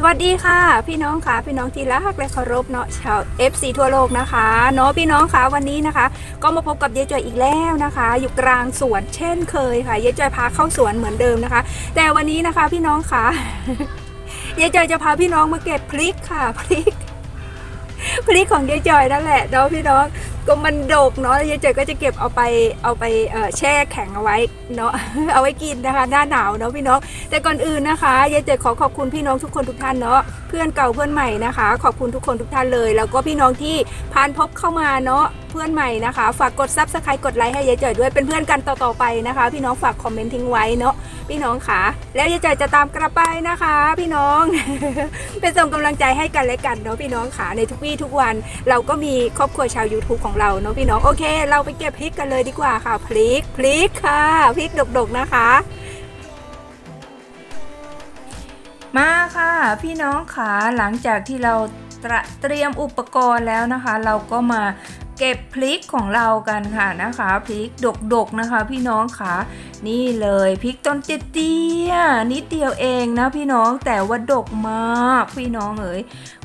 สวัสดีค่ะ พี่น้องค่ะพี่น้องที่รักและเคารพเนาะชาว FC ทั่วโลกนะคะเนาะพี่น้องค่ะวันนี้นะคะ ก็มาพบกับยายจอยอีกแล้วนะคะ อยู่กลางสวนเช่นเคยค่ะยายจอยพาเข้าสวนเหมือนเดิมนะคะ แต่วันนี้นะคะพี่น้องค่ะยายจอยจะพาพี่น้องมาเก็บพริกค่ะพริกพริกของยายจอยนั่นแหละเนาะพี่น้อง ก็มันดกเนาะยายจยก็จะเก็บเอาไปเอาไปแช่แข็งเอาไว้เนาะเอาไว้กินนะคะ หน้าหนาวเนาะพี่น้องแต่ก่อนอื่นนะคะยายเจดขอขอบคุณพี่น้องทุกคนทุกท่านเนาะเพื่อนเก่าเพื่อนใหม่นะคะ ขอบคุณทุกคนทุกท่านเลย แล้วก็พี่น้องที่ผ่านพบเข้ามาเนาะเพื่อนใหม่นะคะ ฝากกดซับสไครต์กดไลค์ให้ยายเจดด้วยเป็นเพื่อนกันต่อๆไปนะคะ พี่น้องฝากคอมเมนต์ทิ้งไว้เนาะพี่น้องค่ะ แล้วยายเจดจะตามกลับไปนะคะ พี่น้องเป็นส่งกำลังใจให้กันและกันเนาะพี่น้องค่ะในทุกวี่ทุกวันเราก็มีครอบครัวชาว YouTube ของเราเนาะพี่น้องโอเค เราไปเก็บพริกกันเลยดีกว่าค่ะพริกพริกค่ะพริกดกๆนะคะ มาค่ะ พี่น้องค่ะหลังจากที่เราตเตรียมอุปกรณ์แล้วนะคะ เราก็มา เก็บพริกของเรากันค่ะนะคะ พริกดกๆนะคะ พี่น้องค่ะ นี่เลยพริกต้นเตี้ยๆนิดเดียวเองนะพี่น้องแต่ว่าดกมากพี่น้องเอ๋ย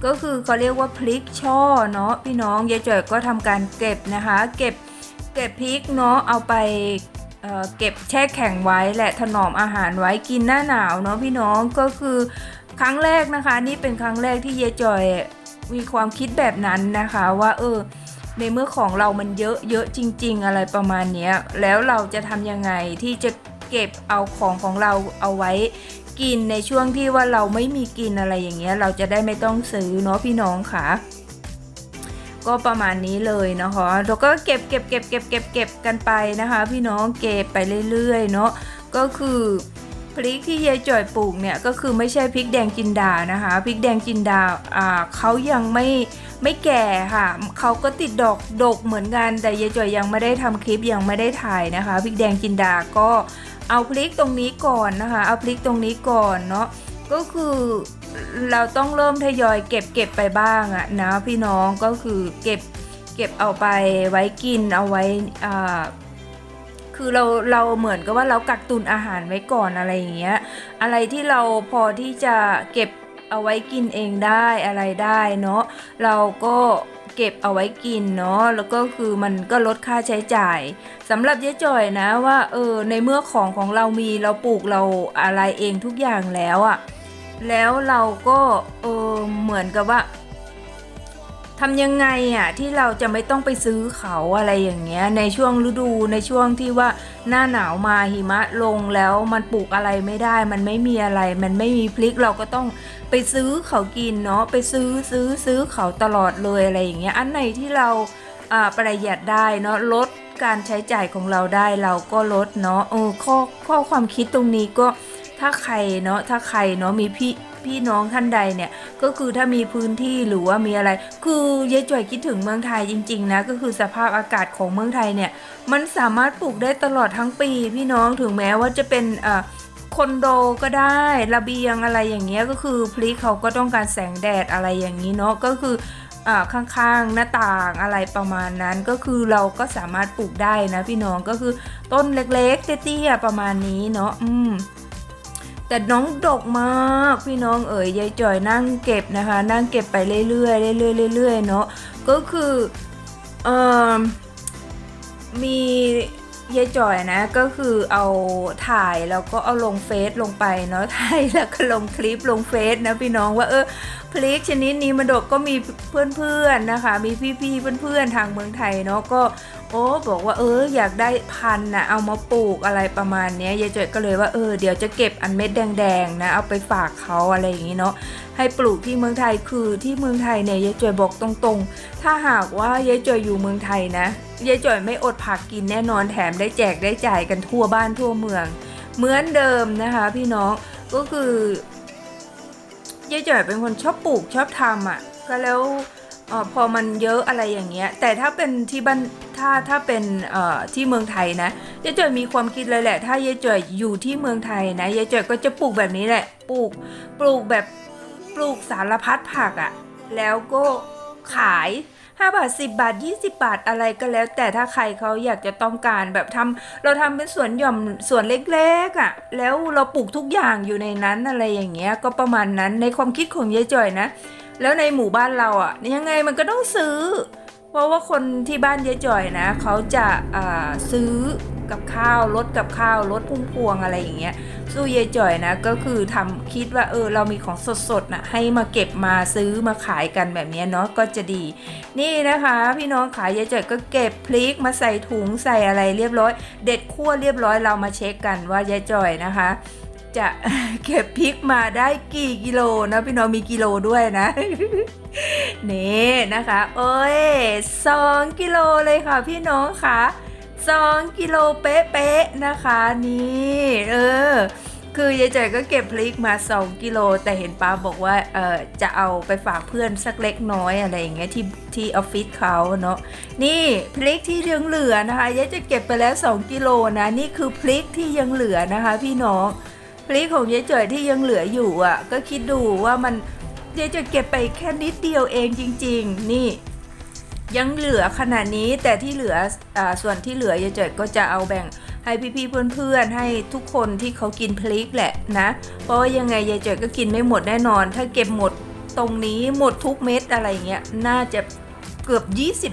ก็คือเขาเรียกว่าพริกช่อเนาะพี่น้องยายจ่อยก็ทำการเก็บนะคะ เก็บเก็บพริกเนาะเอาไปเเก็บแช่แข็งไว้และถนอมอาหารไว้กินหน้าหนาวเนาะพี่น้องก็คือครั้งแรกนะคะ นี่เป็นครั้งแรกที่เยจอยมีความคิดแบบนั้นนะคะ ว่าเออ ในเมื่อของเรามันเยอะเยอะจริง ๆ อะไรประมาณนี้แล้วเราจะทำยังไงที่จะเก็บเอาของของเราเอาไว้กินในช่วงที่ว่าเราไม่มีกินอะไรอย่างเงี้ย เราจะได้ไม่ต้องซื้อเนาะพี่น้องค่ะ ก็ประมาณนี้เลยนะคะแล้วก็เก็บเก็บเก็บเก็บเก็บเก็บกันไปนะคะ พี่น้องเก็บไปเรื่อยๆเนาะก็คือ พริกที่ยายจ่อยปลูกเนี่ยก็คือไม่ใช่พริกแดงจินดานะคะพริกแดงจินดาอ่าเขายังไม่ไม่แก่ค่ะเขาก็ติดดอกดกเหมือนกัน แต่ยายจ่อยยังไม่ได้ทำคลิปยังไม่ได้ถ่ายนะคะพริกแดงจินดาก็เอาพริกตรงนี้ก่อนนะคะ เอาพริกตรงนี้ก่อนเนาะก็คือเราต้องเริ่มทยอยเก็บเก็บไปบ้างอะนะพี่น้องก็คือเก็บเก็บเอาไปไว้กินเอาไว้อ่า คือเราเราเหมือนกับว่าเรากักตุนอาหารไว้ก่อนอะไรอย่างเงี้ย อะไรที่เราพอที่จะเก็บเอาไว้กินเองได้อะไรได้เนาะเราก็เก็บเอาไว้กินเนาะแล้วก็คือมันก็ลดค่าใช้จ่ายสำหรับเจ๊จ่อยนะว่าเออในเมื่อของของเรามีเราปลูกเราอะไรเองทุกอย่างแล้วอะแล้วเราก็เออเหมือนกับว่า ทำยังไงอะที่เราจะไม่ต้องไปซื้อเขาอะไรอย่างเงี้ย ในช่วงฤดูในช่วงที่ว่าหน้าหนาวมาหิมะลงแล้วมันปลูกอะไรไม่ได้ มันไม่มีอะไร มันไม่มีพริกเราก็ต้องไปซื้อเขากินเนาะไปซื้อซื้อซื้อเขาตลอดเลยอะไรอย่างเงี้ยอันไหนที่เราอ่าประหยัดได้เนาะลดการใช้จ่ายของเราได้เราก็ลดเนาะเออข้อข้อความคิดตรงนี้ก็ถ้าใครเนาะถ้าใครเนาะมีพี่ พี่น้องท่านใดเนี่ยก็คือถ้ามีพื้นที่หรือว่ามีอะไร คือยายจ่อยคิดถึงเมืองไทยจริง ๆ นะ ก็คือสภาพอากาศของเมืองไทยเนี่ยมันสามารถปลูกได้ตลอดทั้งปี พี่น้องถึงแม้ว่าจะเป็นอ่อคอนโดก็ได้ระเบียงอะไรอย่างเงี้ยก็คือพลิกเขาก็ต้องการแสงแดดอะไรอย่างนี้เนาะก็คืออ่าข้างๆหน้าต่างอะไรประมาณนั้นก็คือเราก็สามารถปลูกได้นะพี่น้องก็คือต้นเล็กๆเตี้ยๆประมาณนี้เนาะอืม แต่น้องดกมากพี่น้องเอ๋ยยายจ่อยนั่งเก็บนะคะ นั่งเก็บไปเรื่อยๆเรื่อยๆเรื่อยๆเนาะก็คือเอ่อมียายจ่อยนะก็คือเอาถ่ายแล้วก็เอาลงเฟซลงไปเนาะถ่ายแล้วก็ลงคลิปลงเฟซนะพี่น้องว่าเออพลิกชนิดนี้มันดกก็มีเพื่อนๆนะคะ มีพี่ๆเพื่อนๆทางเมืองไทยเนาะก็ โอ้บอกว่าเอออยากได้พันธุ์นะเอามาปลูกอะไรประมาณเนี้ยยายจอยก็เลยว่าเออเดี๋ยวจะเก็บอันเม็ดแดงๆนะเอาไปฝากเขาอะไรอย่างนี้เนาะให้ปลูกที่เมืองไทยคือที่เมืองไทยเนี่ยยายจอยบอกตรงๆ ถ้าหากว่ายายจอยอยู่เมืองไทยนะยายจอยไม่อดผักกินแน่นอนแถมได้แจกได้จ่ายกันทั่วบ้านทั่วเมือง เหมือนเดิมนะคะพี่น้องก็คือยายจอยเป็นคนชอบปลูกชอบทำอะก็แล้ว อพอมันเยอะอะไรอย่างเงี้ย แต่ถ้าเป็นที่บ้านถ้าถ้าเป็นที่เมืองไทยนะยายจ่อยมีความคิดเลยแหละ ถ้ายายจ่อยอยู่ที่เมืองไทยนะยายจ่อยก็จะปลูกแบบนี้แหละ ปลูกปลูกแบบปลูกสารพัดผักอะ่ะ แล้วก็ขาย5บาท 10 บาท 20 บาทอะไรก็แล้ว แต่ถ้าใครเขาอยากจะต้องการแบบทำเราทำเป็นสวนหย่อมสวนเล็กๆอะ่ะ แล้วเราปลูกทุกอย่างอยู่ในนั้นอะไรอย่างเงี้ยก็ประมาณนั้นในความคิดของยายจ่อยนะ แล้วในหมู่บ้านเราอะ่ะยังไงมันก็ต้องซื้อ เพราะว่าคนที่บ้านยายจ่อยนะเขาจะาซื้อกับข้าวรถกับข้าวรถพุ่มพวงอะไรอย่างเงี้ยสู้ยายจ่อยนะก็คือทำคิดว่าเออเรามีของสดๆนะให้มาเก็บมาซื้อมาขายกันแบบนี้เนาะก็จะดี นี่นะคะ พี่น้องขายยายจ่อยก็เก็บพริกมาใส่ถุงใส่อะไรเรียบร้อย เด็ดคั่วเรียบร้อยเรามาเช็คกันว่ายายจ่อยนะคะ จะเก็บพริกมาได้กี่กิโลนะพี่น้องมีกิโลด้วยนะ นี่นะคะเอ้ยสองกิโลเลยค่ะพี่น้องค่ะสองกิโลเป๊ะๆนะคะนี่เออคือยายจ่อยก็เก็บพริกมา 2 กิโล แต่เห็นป้าบอกว่าเออจะเอาไปฝากเพื่อนสักเล็กน้อยอะไรอย่างเงี้ยที่ที่ออฟฟิศเขาเนาะนี่พริกที่ยังเหลือนะคะยายจะเก็บไปแล้ว 2 กิโลนะนี่คือพริกที่ยังเหลือนะคะ พี่น้อง พริกของยายจ่อยที่ยังเหลืออยู่อะ ก็คิดดูว่ามันยายจะเก็บไปแค่นิดเดียวเองจริง ๆ นี่ ยังเหลือขนาดนี้แต่ที่เหลืออาส่วนที่เหลือยายจ่อยก็จะเอาแบ่งให้พี่ๆเพื่อนๆ ให้ทุกคนที่เขากินพริกแหละนะ เพราะว่ายังไงยายจ่อยก็กินไม่หมดแน่นอน ถ้าเก็บหมดตรงนี้หมดทุกเม็ดอะไรเงี้ยน่าจะเกือบ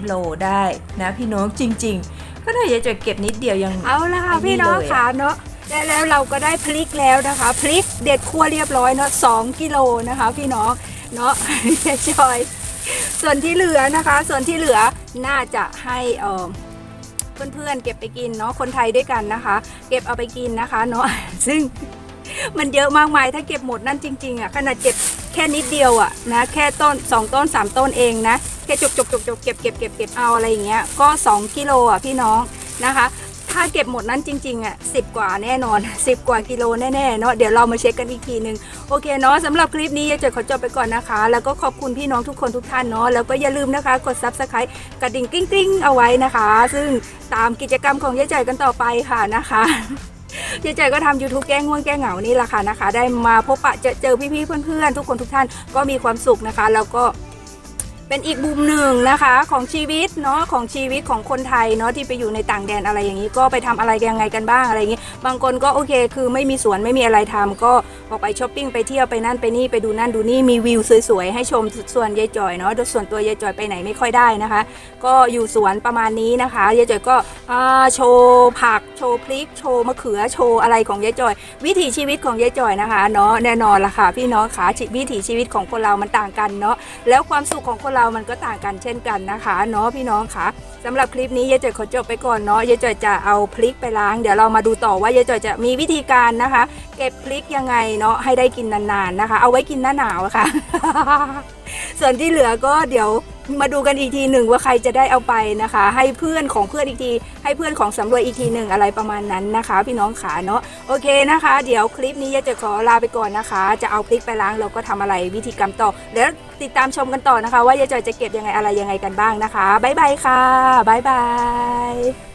20 โลได้นะพี่น้องจริง ๆ ก็ถ้ายายจ่อยเก็บนิดเดียวยังเอาละค่ะไอ้นี่พี่น้องเลยอะค่ะเนาะ และแล้วเราก็ได้พริกแล้วนะคะ พริกเด็ดคั่วเรียบร้อยเนาะสองกิโลนะคะ พี่น้องเนาะเจ๊จอย ส่วนที่เหลือนะคะ ส่วนที่เหลือน่าจะให้เออเพื่อนๆเก็บไปกินเนาะคนไทยด้วยกันนะคะ เก็บเอาไปกินนะคะเนาะซึ่งมันเยอะมากมายถ้าเก็บหมดนั่นจริงๆอะขนาดเก็บแค่นิดเดียวอะนะแค่ต้น 2 ต้น 3 ต้นเองนะแค่จกจกจกจกเก็บเก็บเก็บเก็บเอาอะไรอย่างเงี้ยก็ 2 กิโลอะพี่น้องนะคะ ถ้าเก็บหมดนั้นจริงๆอะสิกว่าแน่นอน 10 กว่ากิโลแน่ๆเนาะเดี๋ยวเรามาเช็คกันอีกทีนึงโอเคเนาะสำหรับคลิปนี้ยายเจดขอจบไปก่อนนะคะ แล้วก็ขอบคุณพี่น้องทุกคนทุกท่านเนาะแล้วก็อย่าลืมนะคะ กด subscribe กระดิ่งกริ๊งๆ เอาไว้นะคะ ซึ่งตามกิจกรรมของยายเจดกันต่อไปค่ะนะคะยายเจก็ทำ YouTube แก้ง่วงแก้เหงานี่แหละค่ะนะคะ ได้มาพบปะเจอเจอพี่ๆเพื่อนๆ ทุกคนทุกท่านก็มีความสุขนะคะ แล้วก็ เป็นอีกมุมหนึ่งนะคะของชีวิตเนาะของชีวิตของคนไทยเนาะที่ไปอยู่ในต่างแดนอะไรอย่างนี้ ก็ไปทำอะไรยังไงกันบ้างอะไรอย่างนี้ บางคนก็โอเค คือไม่มีสวนไม่มีอะไรทำก็ออกไปช้อปปิ้งไปเที่ยวไปนั่นไปนี่ไปดูนั่นดูนี่มีวิวสวยๆให้ชมส่วนยายจอยเนาะโดยส่วนตัวยายจอยไปไหนไม่ค่อยได้นะคะ ก็อยู่สวนประมาณนี้นะคะยายจอยก็โชว์ผักโชว์พริกโชว์มะเขือโชว์อะไรของยายจอย วิถีชีวิตของยายจอยนะคะเนาะแน่นอนละค่ะพี่น้องขาวิถีชีวิตของคนเรามันต่างกันเนาะแล้วความสุขของคนเราามันก็ต่างกันเช่นกันนะคะเนาะพี่น้องค่ะสำหรับคลิปนี้ยายจอยขอจบไปก่อนเนาะยายจอยจะเอาพริกไปล้าง เดี๋ยวเรามาดูต่อว่ายายจอยจะมีวิธีการนะคะ เก็บพริกยังไงเนาะให้ได้กินนานๆนะคะ เอาไว้กินหน้าหนาวะค่ะ ส่วนที่เหลือก็เดี๋ยว มาดูกันอีกทีหนึ่งว่าใครจะได้เอาไปนะคะ ให้เพื่อนของเพื่อนอีกที ให้เพื่อนของสำรวยอีกทีหนึ่งอะไรประมาณนั้นนะคะ พี่น้องขาเนาะโอเคนะคะ เดี๋ยวคลิปนี้ยายจะขอลาไปก่อนนะคะ จะเอาพริกไปล้างเราก็ทำอะไรวิธีกรรมต่อเดี๋ยวติดตามชมกันต่อนะคะ ว่ายายจอยจะเก็บยังไงอะไรยังไงกันบ้างนะคะบ๊ายบายค่ะบ๊ายบาย